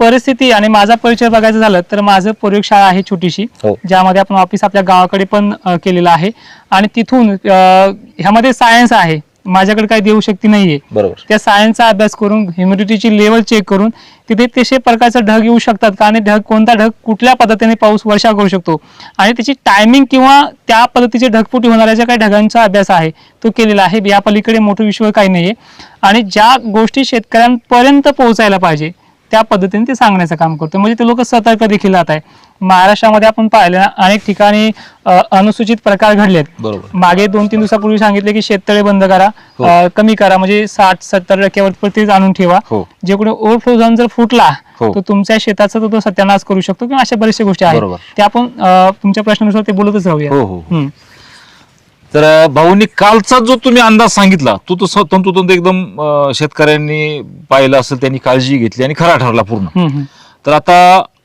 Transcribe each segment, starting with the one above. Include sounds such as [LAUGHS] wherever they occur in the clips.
परिस्थिती आणि माझा परिचय बघायचं झालं तर माझं प्रयोगशाळा आहे छोटीशी. हो. ज्यामध्ये आपण ऑफिस आपल्या गावाकडे पण अ, केलेलं आहे. आणि तिथून अ, ह्यामध्ये सायन्स आहे. माझ्याकडे काही देऊ शक्ती नाहीये. बरोबर. त्या सायन्सचा अभ्यास करून ह्युमिडिटीची लेवल चेक करून तिथे तसे प्रकारचे ढग येऊ शकतात का? आणि ढग कोणता ढग कुठल्या पद्धतीने पाऊस वर्षा करू शकतो? आणि त्याची टायमिंग किंवा त्या पद्धतीचे ढगफुटी होणाऱ्या ज्या काही ढगांचा अभ्यास आहे तो केलेला आहे. या पलीकडे मोठं विश्व काही नाहीये. आणि ज्या गोष्टी शेतकऱ्यांपर्यंत पोहोचायला पाहिजे त्या पद्धतीने ते सांगण्याचं काम करतो म्हणजे ते लोक सतर्क देखील राहत आहे महाराष्ट्रामध्ये आपण पाहिलं अनेक ठिकाणी अनुसूचित प्रकार घडलेत. मागे दोन तीन दिवसापूर्वी सांगितले की शेततळे बंद करा हो. कमी करा म्हणजे साठ सत्तर टक्क्यावरतीच आणून ठेवा. हो. जे कोणी ओव्हरफ्लो जाऊन जर फुटला हो. तर तुमच्या शेताचा तो- सत्यानाश करू शकतो किंवा अशा बऱ्याचशा गोष्टी आहेत. त्या आपण तुमच्या प्रश्नानुसार ते बोलतच राहूया. तर भाऊनी कालचा जो तुम्ही अंदाज सांगितला तो तो स- तंतोतंत एकदम अं, शेतकऱ्यांनी पाहिला असेल त्यांनी काळजी घेतली आणि खरा ठरला पूर्ण हम्म. तर आता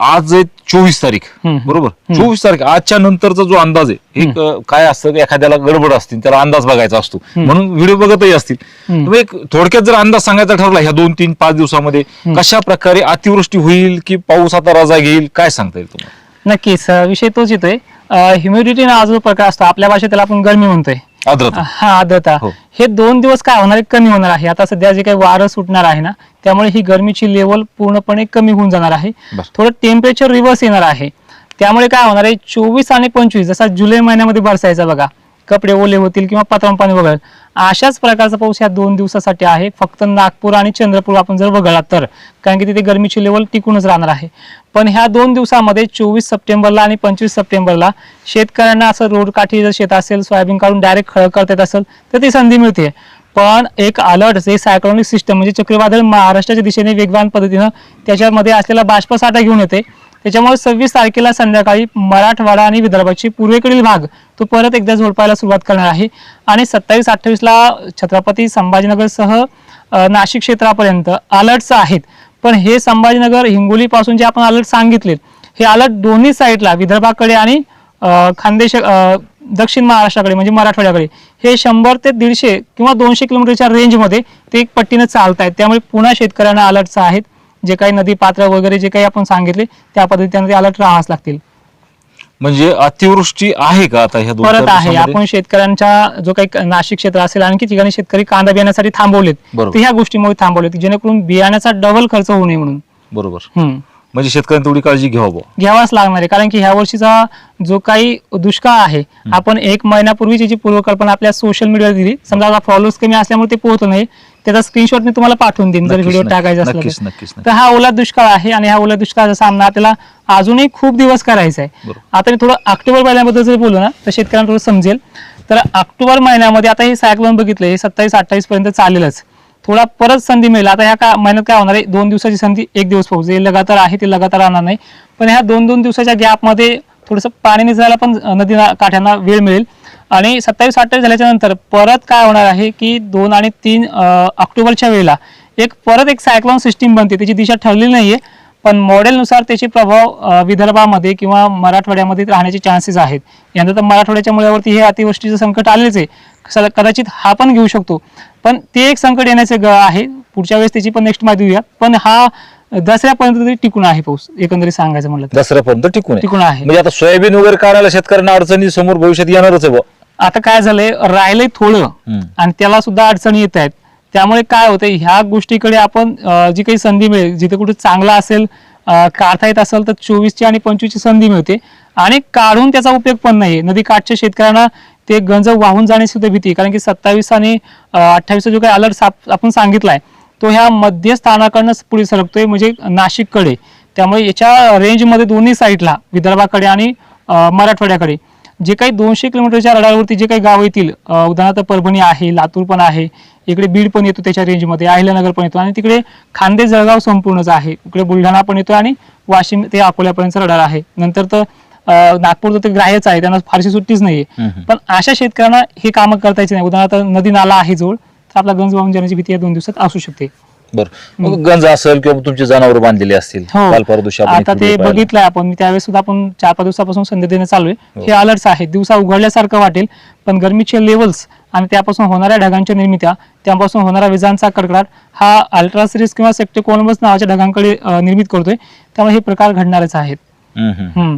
आज आहे चोवीस तारीख हम्म. बरोबर. चोवीस तारीख आजच्या नंतरचा जो अंदाज आहे एक अं, काय असतं की एखाद्याला गडबड असतील त्याला अंदाज बघायचा असतो. म्हणून व्हिडिओ बघतही असतील हम्म. तर एक थोडक्यात जर अंदाज सांगायचा ठरला ह्या दोन तीन पाच दिवसामध्ये कशा प्रकारे अतिवृष्टी होईल की पाऊस आता रजा घेईल काय सांगता येईल तुम्हाला नक्कीच अ, विषय तोच येतोय ह्युमिडिटी हा जो प्रकार असतो. आपल्या भाषेत त्याला आपण गरमी म्हणतोय. आर्द्रता. हा आर्द्रता. हो. हे दोन दिवस काय होणार आहे? कमी होणार आहे. आता सध्या जे काही वारं सुटणार आहे ना त्यामुळे ही गरमीची लेवल पूर्णपणे कमी होऊन जाणार आहे. बर. थोडं टेम्परेचर रिव्हर्स येणार आहे. त्यामुळे काय होणार आहे? चोवीस आणि पंचवीस जसा जुलै महिन्यामध्ये बरसायचा बघा. कपडे ओले होतील किंवा पात्राम पाणी वगळेल. अशाच प्रकारचा पाऊस या दोन दिवसासाठी आहे. फक्त नागपूर आणि चंद्रपूर आपण जर वगळला तर. कारण की तिथे गरमीची लेवल टिकूनच राहणार आहे. पण ह्या दोन दिवसामध्ये चोवीस सप्टेंबरला आणि पंचवीस सप्टेंबरला शेतकऱ्यांना असं रोड काठी जर शेत असेल सोयाबीन काढून डायरेक्ट खळ करता येत असेल तर ती संधी मिळते. पण एक अलर्ट जे सायक्लॉनिक सिस्टम म्हणजे चक्रीवादळ महाराष्ट्राच्या दिशेने वेगवान पद्धतीनं त्याच्यामध्ये असलेला बाष्पसाठा घेऊन येते. त्याच्यामुळे सव्वीस तारखेला संध्याकाळी मराठवाडा आणि विदर्भाची पूर्वेकडील भाग तो परत एकदा झोडपायला सुरुवात करणार आहे. आणि सत्तावीस अठ्ठावीसला छत्रपती संभाजीनगरसह नाशिक क्षेत्रापर्यंत अलर्ट्स आहेत. पण हे संभाजीनगर हिंगोलीपासून जे आपण अलर्ट सांगितलेत हे अलर्ट दोन्ही साईडला विदर्भाकडे आणि खानदेश दक्षिण महाराष्ट्राकडे म्हणजे मराठवाड्याकडे हे शंभर ते दीडशे किंवा दोनशे किलोमीटरच्या रेंजमध्ये ते एक पट्टीनं चालत आहेत त्यामुळे पुन्हा शेतकऱ्यांना अलर्ट्स आहेत. जे काही नदी पात्र वगैरे जे काही आपण सांगितले त्या पद्धतीने ते अलर्ट राहावंच लागतील म्हणजे अतिवृष्टी आहे का आता ह्या दोन परत चार आहे दिवसामध्ये? आपण शेतकऱ्यांच्या जो काही नाशिक क्षेत्र असेल आणखी ठिकाणी शेतकरी कांदा बियाण्यासाठी थांबवलेत बरोबर. ते ह्या गोष्टीमुळे थांबवलेत जेणेकरून बियाण्याचा डबल खर्च होऊ नये म्हणून बरोबर हम्म. म्हणजे शेतकऱ्यांनी तेवढी काळजी घ्यावं बुवा. घ्यावाच लागणार आहे कारण की ह्या वर्षीचा जो काही दुष्काळ आहे आपण एक महिन्यापूर्वीच याची पूर्वकल्पना आपल्या सोशल मीडियावर दिली समजा फॉलोअर्स कमी असल्यामुळे ते पोहोचलं नाही त्याचा स्क्रीनशॉट मी तुम्हाला पाठवून देईन जर नक्कीच, व्हिडिओ टाकायचा असला नक्कीच, तर. नक्कीच, हा ओला दुष्काळ आहे आणि हा ओला दुष्काळाचा सामना आपल्याला अजूनही खूप दिवस करायचा आहे. बरोबर. आता मी थोडं ऑक्टोबर महिन्याबद्दल जर बोललो ना तर शेतकऱ्यांना थोडं समजेल. तर ऑक्टोबर महिन्यामध्ये आता हे सायक्लोन बघितलं हे सत्तावीस अठ्ठावीस पर्यंत चालेलच. थोडा परत संधी मिळेल. आता ह्या का महिन्यात काय होणार आहे? दोन दिवसाची संधी एक दिवस पाऊस जे लगातार आहे ते लगातार राहणार नाही. पण ह्या दोन दोन दिवसाच्या गॅपमध्ये थोडंसं पाणी निघायला पण नदी काठ्यांना वेळ मिळेल. आणि सत्तावीस अठ्ठावीस झाल्याच्यानंतर परत काय होणार आहे की दोन आणि तीन ऑक्टोबरच्या वेळेला एक परत एक सायक्लॉन सिस्टीम बनते. त्याची दिशा ठरलेली नाहीये पण मॉडेलनुसार त्याचे प्रभाव विदर्भामध्ये किंवा मराठवाड्यामध्ये राहण्याचे चान्सेस आहेत. यंदा तर मराठवाड्याच्या मुळावरती हे अतिवृष्टीचं संकट आलेच आहे. स- कदाचित हा पण घेऊ शकतो. पण ते एक संकट येण्याचे ग आहे. पुढच्या वेळेस त्याची पण नेक्स्ट माहिती देऊया पण हा दसऱ्यापर्यंत तरी टिकून आहे पाऊस एकंदरीत सांगायचं म्हटलं तर. दसऱ्यापर्यंत टिकून आहे. टिकून आहे म्हणजे आता सोयाबीन वगैरे काढायला शेतकऱ्यांना अडचणी समोर भविष्यात येणारच आहे बुवा. आता काय झालंय राहिलंय थोडं हम्म. आणि त्याला सुद्धा अडचणी येत आहेत त्यामुळे काय होतंय ह्या गोष्टीकडे आपण अं, जी काही संधी मिळेल जिथे कुठे चांगला असेल अं, काढता येत असेल तर चोवीसची आणि पंचवीसची संधी मिळते आणि काढून त्याचा उपयोग पण नाही नदी काठच्या शेतकऱ्यांना ते गंज वाहून जाण्याची सुद्धा भीती आहे. कारण की सत्तावीस आणि अठ्ठावीसचा जो काही अलर्ट आपण सांगितलाय तो ह्या मध्य स्थानाकडनं पुढे सरकतोय म्हणजे नाशिककडे. त्यामुळे याच्या रेंजमध्ये दोन्ही साईडला विदर्भाकडे आणि मराठवाड्याकडे. जे काही दोनशे किलोमीटरच्या रडारवरती जे काही गाव येतील उदाहरणार्थ परभणी आहे लातूर पण आहे इकडे बीड पण येतो त्याच्या रेंजमध्ये अहिल्यानगर पण येतो आणि तिकडे खांदे जळगाव संपूर्णच आहे. इकडे बुलढाणा पण येतो आणि वाशिम ते अकोल्यापर्यंत रडार आहे. नंतर तर नागपूर तर ते ग्राह्यच आहे त्यांना फारशी सुट्टीच नाहीये. पण अशा शेतकऱ्यांना हे कामं करता यायचे नाही. उदाहरणार्थ नदी नाला आहे जवळ तर आपला गंज वाहून जाण्याची भीती या दोन दिवसात असू शकते बरं मग गंज असेल किंवा तुमची जनावर बांधलेली असतील हो आपण आता ते पाहिला. बघितलंय आपण मी त्यावेळेस सुद्धा आपण चार पाच दिवसापासून संधी देणं चालू आहे हो. हे अलर्ट्स आहेत दिवसा उघडल्यासारखं वाटेल पण गरमीचे लेवल्स आणि त्यापासून होणाऱ्या ढगांच्या निर्मित्या त्यापासून होणारा विजांचा कडकडाट हा अल्ट्रा सिरीज किंवा सेक्टे कोलंबस नावाच्या ढगांकडे अं, निर्मित करतोय त्यामुळे हे प्रकार घडणारच आहेत हम्म, हम्म. हम्म.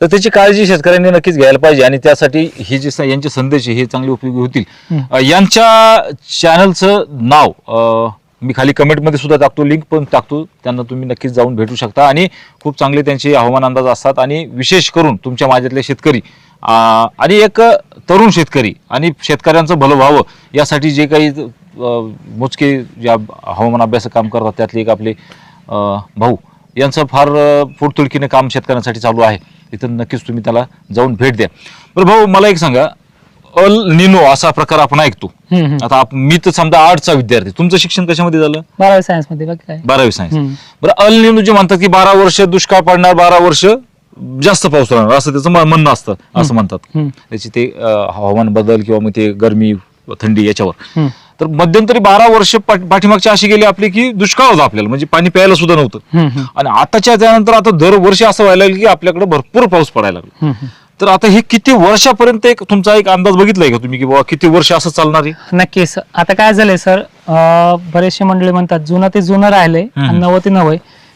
तर त्याची काळजी शेतकऱ्यांनी नक्कीच घ्यायला पाहिजे आणि त्यासाठी हे जे स- यांचे संदेश आहे, हे चांगले उपयोगी होतील. अ, यांच्या चॅनलचं नाव अ, मी खाली कमेंटमध्ये सुद्धा टाकतो लिंक पण टाकतो त्यांना तुम्ही नक्कीच जाऊन भेटू शकता. आणि खूप चांगले त्यांचे हवामान अंदाज असतात आणि विशेष करून तुमच्या माझ्यातले शेतकरी आणि एक तरुण शेतकरी आणि शेतकऱ्यांचं भलं व्हावं यासाठी जे काही अ, मोजके ज्या हवामान अभ्यास काम करतात त्यातले एक आपले अ, भाऊ यांचं फार अ, पोटतिडकीने काम शेतकऱ्यांसाठी चालू आहे. इथं नक्कीच तुम्ही त्याला जाऊन भेट द्या. बरं भाऊ मला एक सांगा. अल निनो असा प्रकार आपण ऐकतो. आता आप- मी तर समजा आर्टचा विद्यार्थी. तुमचं शिक्षण कशामध्ये झालं? बारावी सायन्समध्ये बाकी काय. बारावी सायन्स. बरं अल निनो जे म्हणतात की बारा वर्ष दुष्काळ पडणार बारा वर्ष जास्त पाऊस राहणार असं त्याचं म- म्हणणं असतं असं म्हणतात. हम्म. त्याची ते अ, हवामान बदल किंवा मग ते गरमी थंडी याच्यावर. हम्म. तर मध्यंतरी बारा वर्ष पाठ- पाठीमागची अशी गेली आपली की दुष्काळ होता आपल्याला. म्हणजे पाणी प्यायला सुद्धा नव्हतं. आणि आताच्या त्यानंतर आता दरवर्षी असं व्हायला लागलं की आपल्याकडे भरपूर पाऊस पडायला लागला. तर आता हे किती वर्षापर्यंत एक तुमचा एक अंदाज बघितलाय का तुम्ही की बाबा किती वर्ष असं चालणार आहे? नक्कीच. आता काय झालंय सर बरेचसे मंडळी म्हणतात जुनं ते जुनं राहिलंय नवं ते नवं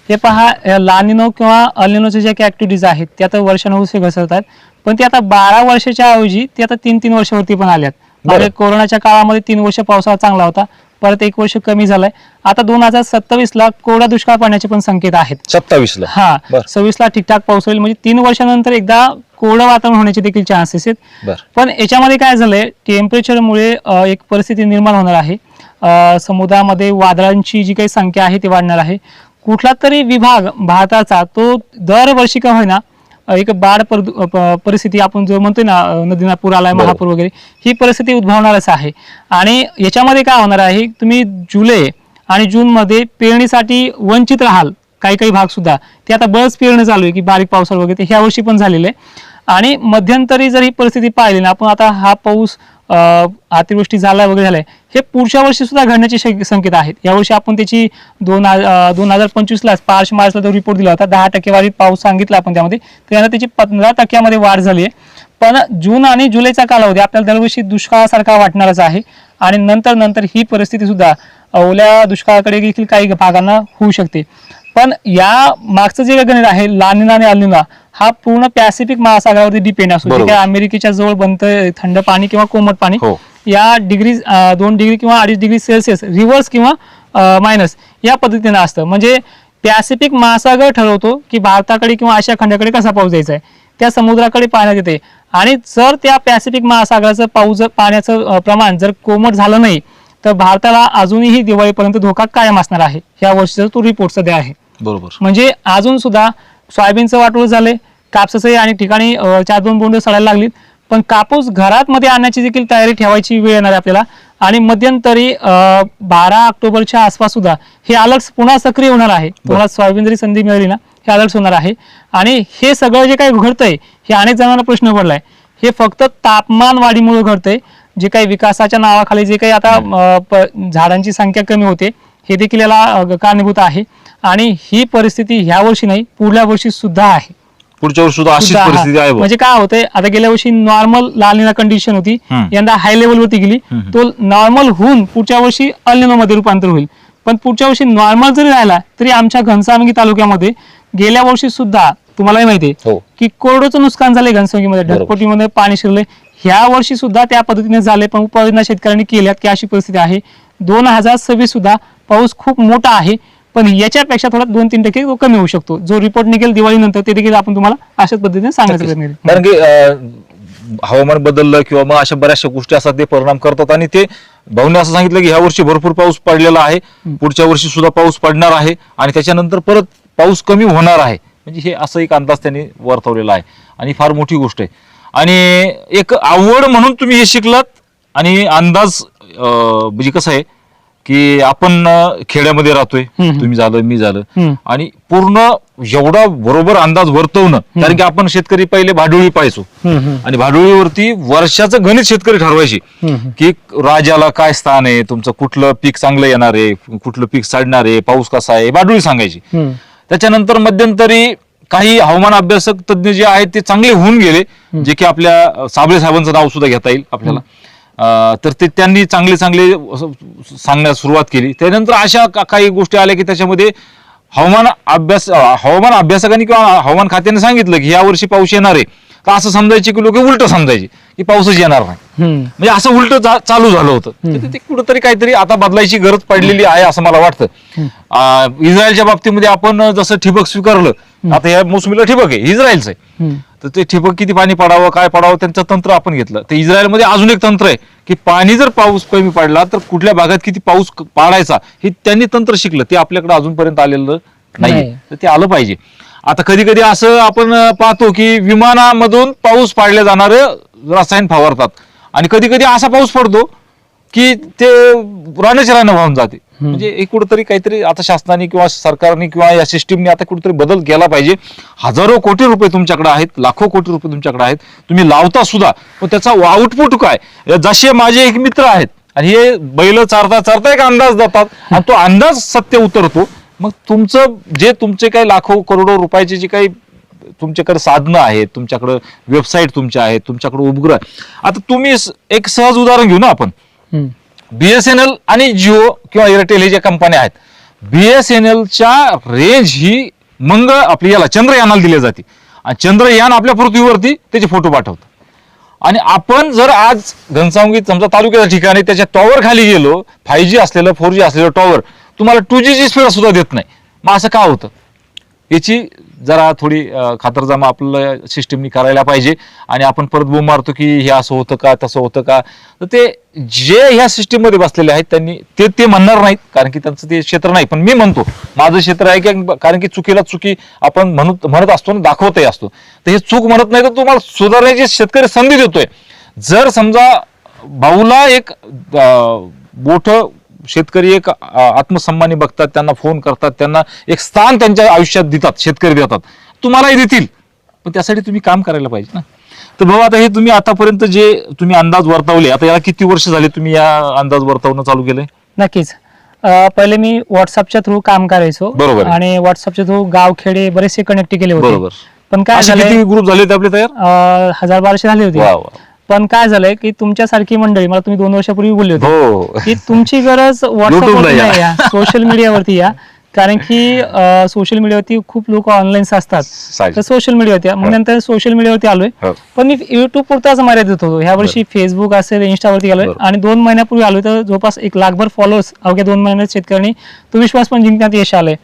हे पहा लानिनो किंवा अलिनोचे जे काही ऍक्टिव्हिटीज आहेत ते आता वर्षानुवर्षे घसरतात. पण ते आता बारा वर्षाच्या ऐवजी ते आता तीन तीन वर्षावरती पण आल्यात. मागे कोरोनाच्या काळामध्ये तीन वर्ष पावसाळा चांगला होता परत एक वर्ष कमी झालाय. आता दोन हजार सत्तावीस ला कोरडा दुष्काळ पडण्याचे पण संकेत आहेत. सत्तावीस ला हा. सव्वीस ला ठीकठाक पाऊस होईल म्हणजे तीन वर्षानंतर एकदा कोरडं वातावरण होण्याचे देखील चान्सेस आहेत. पण याच्यामध्ये काय झालंय टेम्परेचरमुळे एक परिस्थिती निर्माण होणार आहे. समुद्रामध्ये वादळांची जी काही संख्या आहे ती वाढणार आहे. कुठला तरी विभाग भारताचा तो दरवर्षी का होईना एक बाढ परिस्थिती आपण जो म्हणतोय ना नदीना पूर आलाय. महापूर वगैरे ही परिस्थिती उद्भवणारच आहे. आणि याच्यामध्ये काय होणार आहे तुम्ही जुलै आणि जून मध्ये पेरणीसाठी वंचित राहाल काही काही भाग सुद्धा. ते आता बरंच पेरणी चालू आहे की बारीक पावसाळा वगैरे ह्या वर्षी पण झालेलं आहे. आणि मध्यंतरी जर ही परिस्थिती पाहिली ना आपण आता हा पाऊस अतिवृष्टी झाला वगैरे झालाय. हे पुढच्या वर्षी सुद्धा घडण्याचे शक- संकेत आहेत. यावर्षी आपण त्याची दोन दोन हजार पंचवीसला पाच मार्चला जो रिपोर्ट दिला होता. दहा टक्केवारी पाऊस सांगितला आपण त्यामध्ये. त्यानंतर त्याची पंधरा टक्क्यामध्ये वाढ झाली आहे. पण जून आणि जुलैचा कालावधी आपल्याला दरवर्षी दुष्काळासारखा वाटणारच आहे. आणि नंतर नंतर ही परिस्थिती सुद्धा ओल्या दुष्काळाकडे देखील काही भागांना होऊ शकते. पण या मागचं जे गणित आहे लानिना आणि अलिना हा पूर्ण पॅसिफिक महासागरावरती डिपेंड असतो. बरोबर. काही अमेरिकेच्या जवळ बनतं थंड पाणी किंवा कोमट पाणी हो. या डिग्री दोन डिग्री किंवा अडीच डिग्री सेल्सिअस रिव्हर्स किंवा मायनस या पद्धतीने असतं. म्हणजे पॅसिफिक महासागर ठरवतो की भारताकडे किंवा आशिया खंडाकडे कसा पाऊस द्यायचा आहे. त्या समुद्राकडे पाण्यात येते. आणि जर त्या पॅसिफिक महासागराचं पाऊस पाण्याचं प्रमाण जर कोमट झालं नाही तर भारताला अजूनही दिवाळीपर्यंत धोका कायम असणार आहे. या वर्षीचा तो रिपोर्ट सध्या आहे. बरोबर. म्हणजे अजून सुद्धा सोयाबीनचं वाटोळ झाले कापसाचंही अनेक ठिकाणी चार दोन बोंड सडायला लागलीत. पण कापूस घरात मध्ये आणण्याची देखील तयारी ठेवायची वेळ येणार आहे आपल्याला. आणि मध्यंतरी बारा ऑक्टोबरच्या आसपास सुद्धा हे अलर्ट्स पुन्हा सक्रिय होणार आहे. तुम्हाला सोयाबीन जरी संधी मिळाली ना हे अलर्ट्स होणार आहे. आणि हे सगळं जे काही घडतंय हे अनेक जणांना प्रश्न पडलाय. हे फक्त तापमान वाढीमुळे घडतंय. जे काही विकासाच्या नावाखाली जे काही आता झाडांची संख्या कमी होते हे देखील याला कारणीभूत आहे. आणि ही परिस्थिती ह्या वर्षी नाही पुढल्या वर्षी सुद्धा आहे. पुढच्या वर्षी सुद्धा अशीच सुद्धा हा. परिस्थिती आहे बुवा. म्हणजे काय होतंय आता गेल्या वर्षी नॉर्मल लालिना कंडिशन होती हम्म. यंदा हाय लेवल वरती गेली हम्म. तो नॉर्मल होऊन पुढच्या वर्षी अलिनो मध्ये रूपांतर होईल पण पुढच्या वर्षी नॉर्मल जरी राहिला तरी आमच्या घनसावंगी तालुक्यामध्ये गेल्या वर्षी सुद्धा तुम्हालाही माहिती आहे हो की कोरडोचं नुकसान झालंय घनसंगीमध्ये बरोबर. ढगपोटीमध्ये पाणी शिरलंय ह्या वर्षी सुद्धा त्या पद्धतीने झाले पण उपाययोजना शेतकऱ्यांनी केल्यात की अशी परिस्थिती आहे दोन हजार सव्वीस सुद्धा पाऊस खूप मोठा आहे पण याच्यापेक्षा थोडा दोन तीन टक्के कमी होऊ शकतो. जो रिपोर्ट निघेल दिवाळीनंतर ते देखील आपण तुम्हाला अशाच पद्धतीने सांगायचं प्रयत्न. कारण की अं, हवामान बदललं किंवा मग अशा बऱ्याचशा गोष्टी असतात ते परिणाम करतात. आणि ते भाऊने असं सांगितलं की ह्या वर्षी भरपूर पाऊस पडलेला आहे. पुढच्या वर्षी सुद्धा पाऊस पडणार आहे. आणि त्याच्यानंतर परत पाऊस कमी होणार आहे. म्हणजे हे असं एक अंदाज त्यांनी वर्तवलेला आहे. आणि फार मोठी गोष्ट आहे. आणि एक आवड म्हणून तुम्ही हे शिकलात. आणि अंदाज अं, म्हणजे कसं आहे की आपण अं, खेड्यामध्ये राहतोय हम्म. तुम्ही झालं मी झालं. आणि पूर्ण एवढा बरोबर अंदाज वर्तवणं कारण की आपण शेतकरी पहिले भाडोळी पाहायचो हम्म, हम्म. आणि भाडोळीवरती वर्षाचं गणित शेतकरी ठरवायचे हम्म. की राजाला काय स्थान आहे तुमचं कुठलं पीक चांगलं येणार आहे कुठलं पीक साडणार आहे पाऊस कसा आहे भाडोळी सांगायची हम्म. त्याच्यानंतर मध्यंतरी काही हवामान अभ्यासक तज्ज्ञ जे आहेत ते चांगले होऊन गेले जे की आपल्या अं, साबळे साहेबांचं नाव सुद्धा घेता येईल आपल्याला तर ते त्यांनी चांगले चांगले सांगण्यास सुरुवात केली. त्यानंतर अशा काही गोष्टी आल्या की त्याच्यामध्ये हवामान अभ्यास हवामान अभ्यासकांनी किंवा हवामान खात्याने सांगितलं की या वर्षी पाऊस येणार आहे. तर असं समजायचे की लोक उलट समजायचे की पाऊसच येणार नाही. म्हणजे असं उलट चालू झालं होतं. ते कुठंतरी काहीतरी आता बदलायची गरज पडलेली आहे असं मला वाटतं. इस्रायलच्या बाबतीमध्ये आपण जसं ठिबक स्वीकारलं आता या मोसमीला ठिबक आहे इस्रायलचं आहे. तर ते ठिबक किती पाणी पडावं काय पडावं त्यांचं तंत्र आपण घेतलं. तर इस्रायलमध्ये अजून एक तंत्र आहे की पाणी जर पाऊस कमी पडला तर कुठल्या भागात किती पाऊस पाडायचा हे त्यांनी तंत्र शिकलं. ते आपल्याकडे अजूनपर्यंत आलेलं नाही. तर ते आलं पाहिजे. आता कधी कधी असं आपण पाहतो की विमानामधून पाऊस पाडले जाणारे रसायन फवारतात. आणि कधी कधी असा पाऊस पडतो की ते रानाच्या रानं वाहून जाते. म्हणजे हे कुठंतरी काहीतरी आता शासनाने किंवा सरकारने किंवा या सिस्टीमने आता कुठेतरी बदल केला पाहिजे. हजारो कोटी रुपये तुमच्याकडे आहेत लाखो कोटी रुपये तुमच्याकडे आहेत. तुम्ही लावता सुद्धा. पण त्याचा आउटपुट काय? जसे माझे एक मित्र आहेत आणि हे बैल चारता चारता एक अंदाज देतात आणि तो अंदाज सत्य उतरतो. मग तुमचं जे तुमचे काही लाखो करोडो रुपयाचे जे काही तुमच्याकडे साधनं आहेत तुमच्याकडे वेबसाईट तुमच्या आहेत तुमच्याकडे उपग्रह. आता तुम्ही एक सहज उदाहरण घेऊ ना आपण. बीएसएनएल आणि जिओ किंवा एअरटेल हे ज्या कंपन्या आहेत बीएसएनएलच्या रेंज ही मंगळ आपली याला चंद्रयानाला दिली जाते. आणि चंद्रयान आपल्या पृथ्वीवरती त्याचे फोटो पाठवतं. आणि आपण जर आज घनसावंगी समजा तालुक्याच्या ठिकाणी त्याच्या टॉवर खाली गेलो फाय जी असलेलं फोर जी असलेलं टॉवर तुम्हाला टू जीची स्पीड सुद्धा देत नाही. मग असं का होतं? याची जरा थोडी खातरजामा खातरजमा आपल्याला सिस्टीमनी करायला पाहिजे. आणि आपण परत बोंब मारतो की हे असं होतं का तसं होतं का? तर ते जे ह्या सिस्टीममध्ये बसलेले आहेत त्यांनी ते ते म्हणणार नाहीत कारण की त्यांचं ते क्षेत्र नाही. पण मी म्हणतो माझं क्षेत्र आहे की कारण की चुकीला चुकी आपण म्हणत म्हणत असतो आणि दाखवतही असतो. तर हे चूक म्हणत नाही तर तुम्हाला सुधारण्याची शेतकरी संधी देतोय. जर समजा भाऊला एक मोठं शेतकरी एक आत्मसन्मानी बघतात त्यांना फोन करतात त्यांना एक स्थान त्यांच्या आयुष्यात देतात शेतकरी देतात. तुम्हालाही देतील. पण त्यासाठी तुम्ही काम करायला पाहिजे ना. तर भाऊ आता हे तुम्ही आतापर्यंत जे तुम्ही अंदाज वर्तवले आता याला किती वर्ष झाले तुम्ही या अंदाज वर्तवणं चालू केलंय? नक्कीच. पहिले मी व्हॉट्सअपच्या थ्रू काम करायचो. बरोबर. आणि व्हॉट्सअपच्या थ्रू गावखेडे बरेचसे कनेक्ट केले होते. बरोबर. पण काय किती ग्रुप झाले होते आपले तयार? हजार बाराशे झाले होते. पण काय झालंय की तुमच्यासारखी मंडळी मला तुम्ही दोन वर्षापूर्वी बोलले होते हो की तुमची गरज [LAUGHS] या. व्हॉट्सअपवरती या सोशल मीडियावरती या कारण की सोशल मीडियावरती खूप लोक ऑनलाईन असतात. तर सोशल मीडियावरती. मग हो. नंतर सोशल मीडियावरती आलोय हो. पण मी युट्यूब पुरताच मर्यादित होतो ह्या वर्षी फेसबुक असेल इंस्टावरती आलोय. आणि दोन महिन्यापूर्वी आलोय तर जवळपास एक लाखभर फॉलोअर्स अवघ्या दोन महिन्यात शेतकऱ्यांनी तो विश्वास पण जिंकण्यात यश आलंय.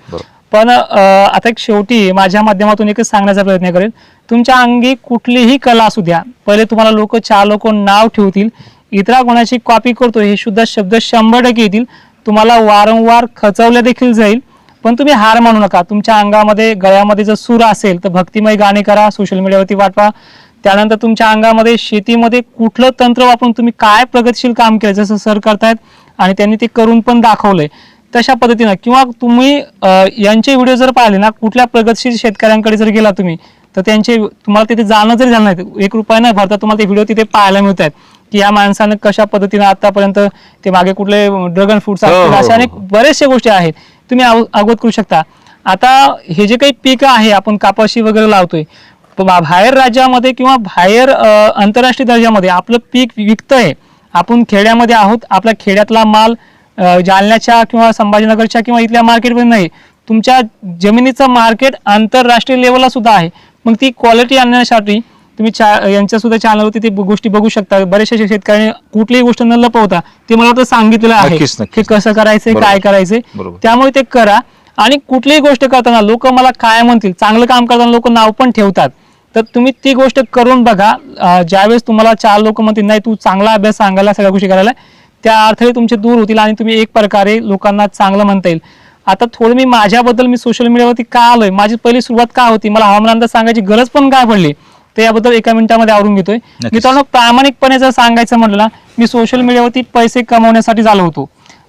पण आता एक शेवटी माझ्या माध्यमातून एकच सांगण्याचा प्रयत्न करेल तुमच्या अंगी कुठलीही कला असू द्या. पहिले तुम्हाला लोक चार लोक नाव ठेवतील. इतरा कोणाची कॉपी करतो हे सुद्धा शब्द शंभर टक्के येतील. तुम्हाला वारंवार खचवल्या देखील जाईल. पण तुम्ही हार मानू नका. तुमच्या अंगामध्ये गळ्यामध्ये जर सूर असेल तर भक्तिमय गाणे करा सोशल मीडियावरती वाटवा. त्यानंतर तुमच्या अंगामध्ये शेतीमध्ये कुठलं तंत्र वापरून तुम्ही काय प्रगतशील काम केलं जसं सर करतायत आणि त्यांनी ते करून पण दाखवलंय. तशा पद्धतीनं. किंवा तुम्ही यांचे व्हिडिओ जर पाहिले ना कुठल्या प्रगतशील शेतकऱ्यांकडे जर गेला तुम्ही तर त्यांचे तुम्हाला तिथे जाणं जरी झालं नाही एक रुपया न भरता तुम्हाला ते व्हिडिओ तिथे पाहायला मिळत आहेत की या माणसानं कशा पद्धतीनं आतापर्यंत ते मागे कुठले ड्रॅगन फ्रुट्स हो, हो, अशा हो, अनेक. बरेचशा गोष्टी आहेत. तुम्ही अव- अवगत करू शकता. आता हे जे काही पीक आहे आपण कापाशी वगैरे लावतोय बाहेर राज्यामध्ये किंवा बाहेर आंतरराष्ट्रीय दर्जामध्ये आपलं पीक विकतंय. आपण खेड्यामध्ये आहोत आपल्या खेड्यातला माल जालन्याच्या किंवा संभाजीनगरच्या किंवा इथल्या मार्केटमध्ये नाही. तुमच्या जमिनीचं मार्केट आंतरराष्ट्रीय लेवलला सुद्धा आहे. मग ती क्वालिटी आणण्यासाठी तुम्ही चा यांच्या सुद्धा चॅनलवरती ते गोष्टी बघू शकता. बरेचशा शेतकऱ्यांनी कुठलीही गोष्ट न लपवता ते मला वाटतं सांगितलेलं आहे की नक्कीच. कसं करायचंय बरोबर. काय करायचंय. त्यामुळे ते करा. आणि कुठलीही गोष्ट करताना लोक मला काय म्हणतील चांगलं काम करताना लोक नाव पण ठेवतात. तर तुम्ही ती गोष्ट करून बघा. ज्यावेळेस तुम्हाला चार लोक म्हणतील नाही तू चांगला अभ्यास सांगायला सगळ्या गोष्टी करायला. त्या अर्थाने तुमचे दूर होतील आणि तुम्ही एक प्रकारे लोकांना चांगलं म्हणता येईल. आता थोडं मी माझ्याबद्दल मी सोशल मीडियावरती का आलोय? माझी पहिली सुरुवात का होती? मला हवामान अंदाज सांगायची गरज पण काय पडली? तर याबद्दल एका मिनिटामध्ये आवरून घेतोय. मित्रांनो प्रामाणिकपणे जर सांगायचं म्हटलं ना मी सोशल मीडियावरती पैसे कमवण्यासाठी झालो होतो.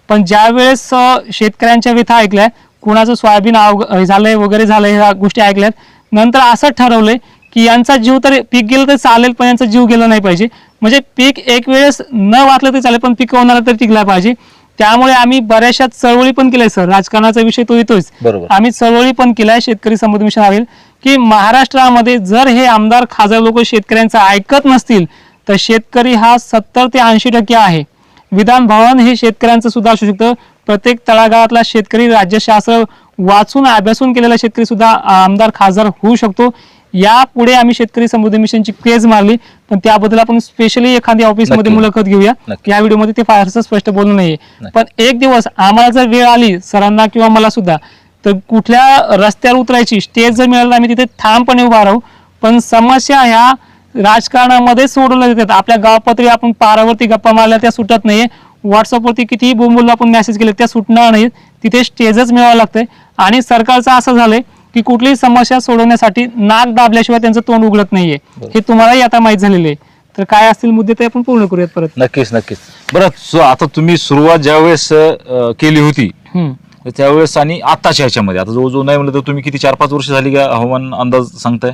पण ज्या वेळेस शेतकऱ्यांच्या व्यथा ऐकल्या कुणाचं सोयाबीन झालंय वगैरे झालंय ह्या गोष्टी ऐकल्यात नंतर असं ठरवलंय की यांचा जीव तर पीक गेलं तर चालेल पण यांचा जीव गेला नाही पाहिजे. म्हणजे पीक एक वेळेस न वाचलं तरी चालेल पण पिकवणारा तर टिकला पाहिजे. त्यामुळे आम्ही बऱ्याचशा चळवळी पण केल्या सर. राजकारणाचा विषय तो येतोच. आम्ही चळवळी पण केलाय शेतकरी समृद्धी मिशन आवेल की महाराष्ट्रामध्ये जर हे आमदार खासदार लोक शेतकऱ्यांचं ऐकत नसतील तर शेतकरी हा सत्तर ते ऐंशी टक्के आहे. विधान भवन हे शेतकऱ्यांचं सुद्धा असू शकतं. प्रत्येक तळागाळातला शेतकरी राज्यशास्त्र वाचून अभ्यासून केलेला शेतकरी सुद्धा आमदार खासदार होऊ शकतो. यापुढे आम्ही शेतकरी समृद्धी मिशनची क्रेज मारली पण त्याबद्दल आपण स्पेशली एखाद्या ऑफिसमध्ये. मुलाखत घेऊया. या व्हिडिओमध्ये ते फारसं स्पष्ट बोलणं नाहीये. पण एक दिवस आम्हाला जर वेळ आली सरांना किंवा मला सुद्धा तर कुठल्या रस्त्यावर उतरायची स्टेज जर मिळाला आम्ही तिथे ठामपणे उभा राहू. पण समस्या ह्या राजकारणामध्ये सोडवल्या जातात. आपल्या गावपातळी आपण पारावरती गप्पा मारल्या त्या सुटत नाहीये. व्हॉट्सअपवरती कितीही बोंबूल आपण मेसेज केले त्या सुटणार नाहीत. तिथे स्टेजच मिळावं लागतंय. आणि सरकारचं असं झालंय की कुठलीही समस्या सोडवण्यासाठी नाक दाबल्याशिवाय त्यांचं तोंड उघडत नाहीये. हे. तुम्हालाही आता माहीत झालेलं आहे. तर काय असतील मुद्दे ते आपण पूर्ण करूयात परत. नक्कीच नक्कीच. बरं सो आता तुम्ही सुरुवात ज्यावेळेस अं, केली होती हम्म. तर त्यावेळेस आणि आताच्या ह्याच्यामध्ये आता जवळजवळ नाही म्हणलं तर तुम्ही किती चार पाच वर्ष झाली का हवामान अंदाज सांगताय?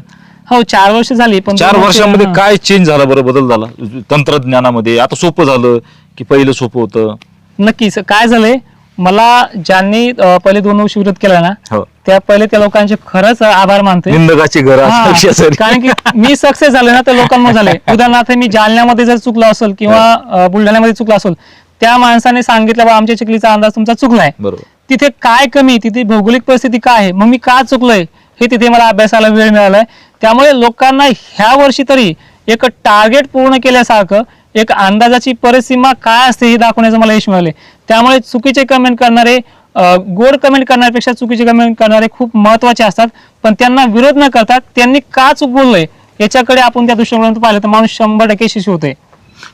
हो चार वर्ष झाली पण चार दोन वर्षामध्ये हा. काय चेंज झाला बरं बदल झाला? तंत्रज्ञानामध्ये आता सोपं झालं की पहिलं सोपं होतं? नक्कीच. काय झालंय? मला ज्यांनी अं, पहिले दोन वर्ष विरोध केला ना हो. त्या पहिले त्या लोकांचे खरंच आभार मानतोय. निंदकाची घर हा, कारण की मी सक्सेस झाले ना तर लोकांमध्ये झाले [LAUGHS] उदाहरणार्थ मी जालन्यामध्ये जर चुकलो असेल किंवा अं, बुलढाण्यामध्ये चुकलो असेल त्या माणसाने सांगितलं बा आमच्या चिखलीचा अंदाज तुमचा चुकलाय. बरोबर. तिथे काय कमी तिथे भौगोलिक परिस्थिती काय आहे? मग मी का चुकलोय? हे तिथे मला अभ्यासाला वेळ मिळालाय. त्यामुळे लोकांना ह्या वर्षी तरी एक टार्गेट पूर्ण केल्यासारखं एक अंदाजाची परिसीमा काय असते हे दाखवण्याचं मला यश मिळाले त्यामुळे चुकीचे कमेंट करणारे गोड कमेंट करण्यापेक्षा चुकीचे कमेंट करणारे खूप महत्त्वाचे असतात. पण त्यांना विरोध न करता त्यांनी का चूक बोललंय याच्याकडे आपण त्या दृष्टिकोनातून पाहिलं तर माणूस शंभर टक्के यशस्वी होतोय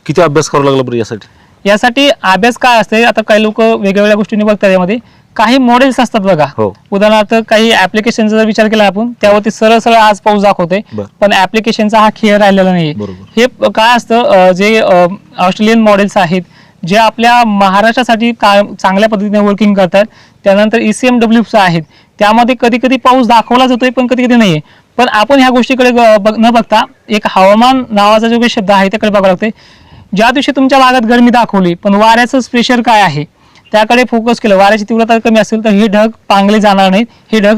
किती अभ्यास करावा लागला बरं यासाठी? यासाठी अभ्यास काय असते? आता काही लोक वेगवेगळ्या गोष्टींनी बघतात यामध्ये. काही मॉडेल्स असतात बघा हो. उदाहरणार्थ काही ऍप्लिकेशनचा जर विचार केला आपण त्यावरती सरळ सरळ आज पाऊस दाखवते बर. पण ऍप्लिकेशनचा हा खेळ राहिलेला नाही बरोबर. हे प- काय असतं अं, जे अं, ऑस्ट्रेलियन मॉडेल्स आहेत जे आपल्या महाराष्ट्रासाठी का चांगल्या पद्धतीने वर्किंग करतात त्यानंतर E ईसीएम डब्ल्यू आहेत त्यामध्ये कधी कधी पाऊस दाखवला जातोय पण कधी कधी नाहीये पण आपण ह्या गोष्टीकडे ग- बघ- न बघता एक हवामान नावाचा जो काही शब्द आहे त्याकडे बघावं लागतंय ज्या दिवशी तुमच्या भागात गरमी दाखवली पण वाऱ्याचं प्रेशर काय आहे त्याकडे फोकस केलं. वाऱ्याची तीव्रता कमी असेल तर हे ढग पांगले जाणार नाहीत. हे ढग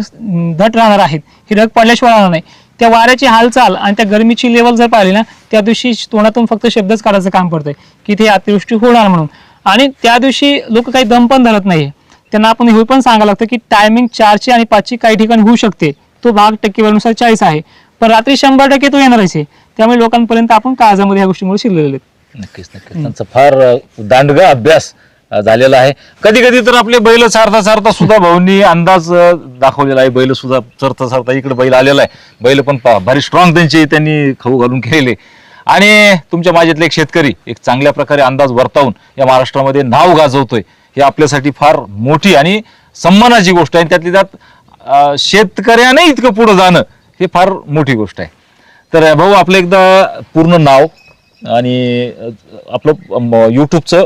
धट राहणार आहेत. हे ढग पडल्याशिवाय राहणार नाही. त्या वाऱ्याची हालचाल आणि त्या गरमीची लेवल जर पाहिली ना त्या दिवशी तोंडातून फक्त शब्दच काढायचं काम पडतंय. की ते अतिवृष्टी होणार म्हणून. आणि त्या दिवशी लोक काही दम पण धरत नाही त्यांना आपण हे पण सांगायला लागतं की टायमिंग चारची आणि पाचची काही ठिकाणी होऊ शकते. तो भाग टक्केवारीनुसार चाळीस आहे. पण रात्री शंभर टक्के तो येणारच आहे. त्यामुळे लोकांपर्यंत आपण काळजामध्ये या गोष्टीमुळे शिरलेले आहेत. नक्कीच नक्कीच. त्यांचा फार दांडगा अभ्यास झालेला आहे. कधी कधी तर आपले बैल चारता चारता सुद्धा भाऊंनी अंदाज दाखवलेला आहे. बैल सुद्धा चरता सारता इकडे बैल आलेला आहे. बैल पण पहा, भारी स्ट्रॉंग त्यांचे त्यांनी खाऊ घालून खेळले आणि तुमच्या माझ्यातले एक शेतकरी एक चांगल्या प्रकारे अंदाज वर्तावून या महाराष्ट्रामध्ये नाव गाजवतोय. हे आपल्यासाठी फार मोठी आणि सन्मानाची गोष्ट आहे. आणि त्यातली त्यात शेतकऱ्याने इतकं पुढं जाणं हे फार मोठी गोष्ट आहे. तर भाऊ आपलं एकदा पूर्ण नाव आणि आपलं यूट्यूबचं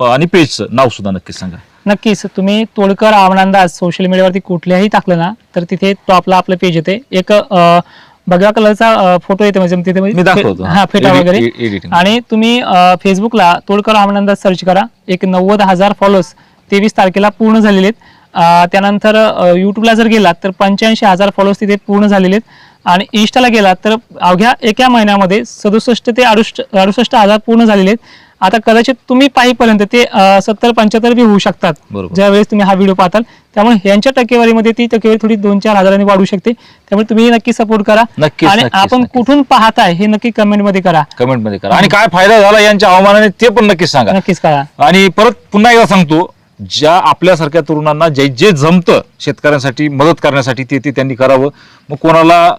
आणि पेजचं नाव सुद्धा नक्कीच सांगा. नक्कीच तुम्ही तोडकर आवनांदाज सोशल मीडियावरती कुठल्याही टाकलं ना तर तिथे टॉपला आपलं पेज येते. एक अं, भगव्या कलरचा फोटो येतो म्हणजे तिथे मी दाखवतो, हा फेटा Edit- वगैरे. e- editing. आणि तुम्ही फेसबुकला तोडकर आवनांदाज सर्च करा. एक नव्वद हजार फॉलोअर्स तेवीस तारखेला पूर्ण झालेले आहेत. अं, त्यानंतर अं, युट्यूबला जर गेलात तर पंच्याऐंशी हजार फॉलोअर्स तिथे पूर्ण झालेले आहेत. आणि इन्स्टाला गेलात तर अवघ्या एका महिन्यामध्ये सदुसष्ट ते अडुष्ट अडुसष्ट हजार पूर्ण झालेले आहेत. आता कदाचित तुम्ही पाहीपर्यंत ते सत्तर पंच्याहत्तर बी होऊ शकतात. बरोबर. ज्यावेळेस तुम्ही हा व्हिडिओ पाहताल त्यामुळे यांच्या टक्केवारीमध्ये ती टक्केवारी थोडी दोन चार हजारांनी वाढू शकते. त्यामुळे तुम्ही नक्की सपोर्ट करा. आणि आपण. कुठून पाहताय हे नक्की कमेंटमध्ये करा. कमेंटमध्ये करा. आणि काय फायदा झाला यांच्या हवामानाने ते पण नक्कीच सांगा. नक्कीच करा. आणि परत पुन्हा एकदा सांगतो ज्या आपल्यासारख्या तरुणांना जे जे जमतं शेतकऱ्यांसाठी मदत करण्यासाठी ते ते त्यांनी करावं. मग कोणाला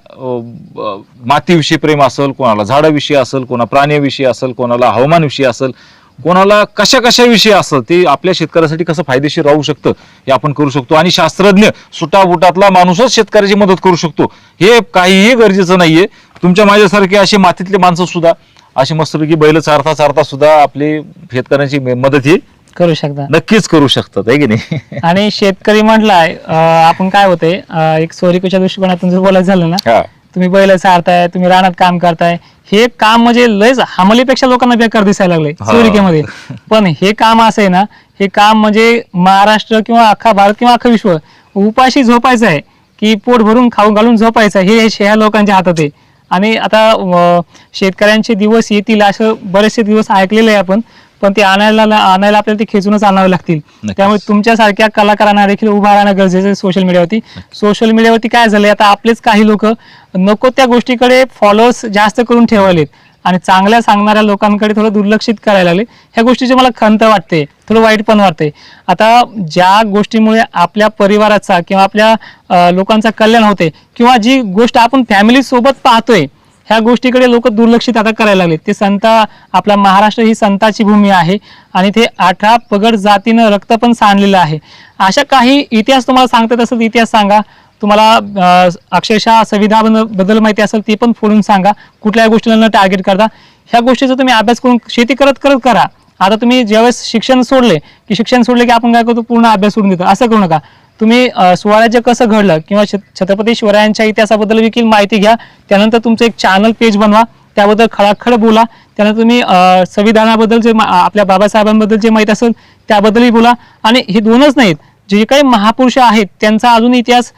मातीविषयी प्रेम असेल कोणाला झाडाविषयी असेल कोणा प्राण्याविषयी असेल कोणाला हवामानविषयी असेल कोणाला कशा कशाविषयी असेल ते आपल्या शेतकऱ्यासाठी कसं फायदेशीर राहू शकतं हे आपण करू शकतो. आणि शास्त्रज्ञ सुटाबुटातला माणूसच शेतकऱ्याची मदत करू शकतो. हे काहीही गरजेचं नाहीये. तुमच्या माझ्यासारखे असे मातीतले माणसं सुद्धा अशी मस्तपैकी बैल चारता चारता सुद्धा आपली शेतकऱ्यांची मदत ही करू शकता. नक्कीच करू शकतात आहे की नाही? [LAUGHS] आणि शेतकरी म्हटलाय आपण काय होते एक सोरिकोच्या दृष्टिकोनातून जर बोलायचं झालं ना हा. तुम्ही बैल सारताय तुम्ही रानात काम करताय हे काम म्हणजे लयच हमलीपेक्षा लोकांना बेकार दिसायला लागले हा. सोरिकेमध्ये. पण हे काम असं आहे ना हे काम म्हणजे महाराष्ट्र किंवा अख्खा भारत किंवा अख्खं विश्व उपाशी झोपायचं आहे की पोट भरून खाऊ घालून झोपायचं आहे हे ह्या लोकांच्या हातात आहे. आणि आता अं, शेतकऱ्यांचे दिवस येतील असं बरेचसे दिवस ऐकलेले आहे आपण पण ते आणायला आणायला आपल्याला ते खेचूनच आणावे लागतील. त्यामुळे तुमच्यासारख्या कलाकारांना देखील उभा राहणं गरजेचं आहे सोशल मीडियावरती सोशल मीडियावरती काय झालंय? आता आपलेच काही लोक नको त्या गोष्टीकडे फॉलोअर्स जास्त करून ठेवायलेत. आणि चांगल्या सांगणाऱ्या लोकांकडे थोडं दुर्लक्षित करायला लागले. ह्या गोष्टीची मला खंत वाटते. थोडं वाईट पण वाटते. आता ज्या गोष्टीमुळे आपल्या परिवाराचा किंवा आपल्या लोकांचा कल्याण होते किंवा जी गोष्ट आपण फॅमिली सोबत पाहतोय ह्या गोष्टीकडे लोक दुर्लक्षित आता करायला लागले ते संत आपला महाराष्ट्र ही संताची भूमी आहे आणि ते अठरा पगड जातीनं रक्त पण सांडलेलं आहे. अशा काही इतिहास तुम्हाला सांगतात असेल इतिहास सांगा. तुम्हाला अक्षरशः संविधानबद्दल माहिती असेल ती पण फोडून सांगा. कुठल्या गोष्टीला न टार्गेट करता. ह्या गोष्टीचा तुम्ही अभ्यास करून शेती करत करत करा. आता तुम्ही ज्यावेळेस शिक्षण सोडले की शिक्षण सोडले की आपण काय करतो? पूर्ण अभ्यास सोडून देतो. असं करू नका. तुम्ही स्वराज्य कसं घडलं किंवा छत- छत्रपती शिवरायांच्या इतिहासाबद्दल देखील माहिती घ्या. त्यानंतर तुमचं एक चॅनल पेज बनवा. त्याबद्दल खडाखड बोला. त्यानंतर तुम्ही संविधानाबद्दल जे आपल्या बाबासाहेबांबद्दल जे माहिती असेल त्याबद्दलही बोला. आणि हे दोनच नाहीत. जे काही महापुरुष आहेत त्यांचा अजून इतिहास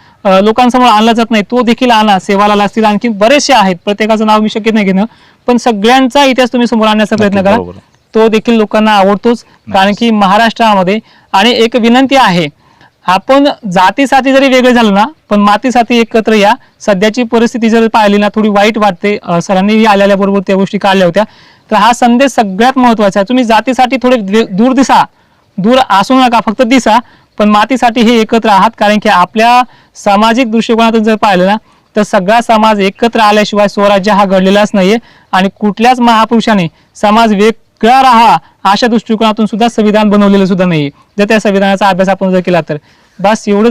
लोकांसमोर आणला जात नाही. तो देखील आणा. सेवाला असतील आणखी बरेचसे आहेत. प्रत्येकाचं नाव मी शक्य नाही घेणं. पण सगळ्यांचा इतिहास तुम्ही समोर आणण्याचा प्रयत्न करा. तो देखील लोकांना आवडतोच. कारण की महाराष्ट्रामध्ये आणि एक विनंती आहे आपण जातीसाठी जरी वेगळे झालो ना पण मातीसाठी एकत्र या. सध्याची परिस्थिती जर पाहिली ना थोडी वाईट वाटते. सरांनी आलेल्या बरोबर त्या गोष्टी काढल्या होत्या. तर हा संदेश सगळ्यात महत्त्वाचा आहे. तुम्ही जातीसाठी थोडे द्वे- दूर दिसा. दूर असू नका फक्त दिसा. पण मातीसाठी हे एकत्र आहात कारण की आपल्या सामाजिक दृष्टिकोनातून जर पाहिलं ना तर सगळा समाज एकत्र आल्याशिवाय स्वराज्य हा घडलेलाच नाहीये. आणि कुठल्याच महापुरुषाने समाज वेगळा राहा अशा दृष्टिकोनातून सुद्धा संविधान बनवलेलं सुद्धा नाहीये. जर त्या संविधानाचा अभ्यास आपण जर केला तर. बस एवढं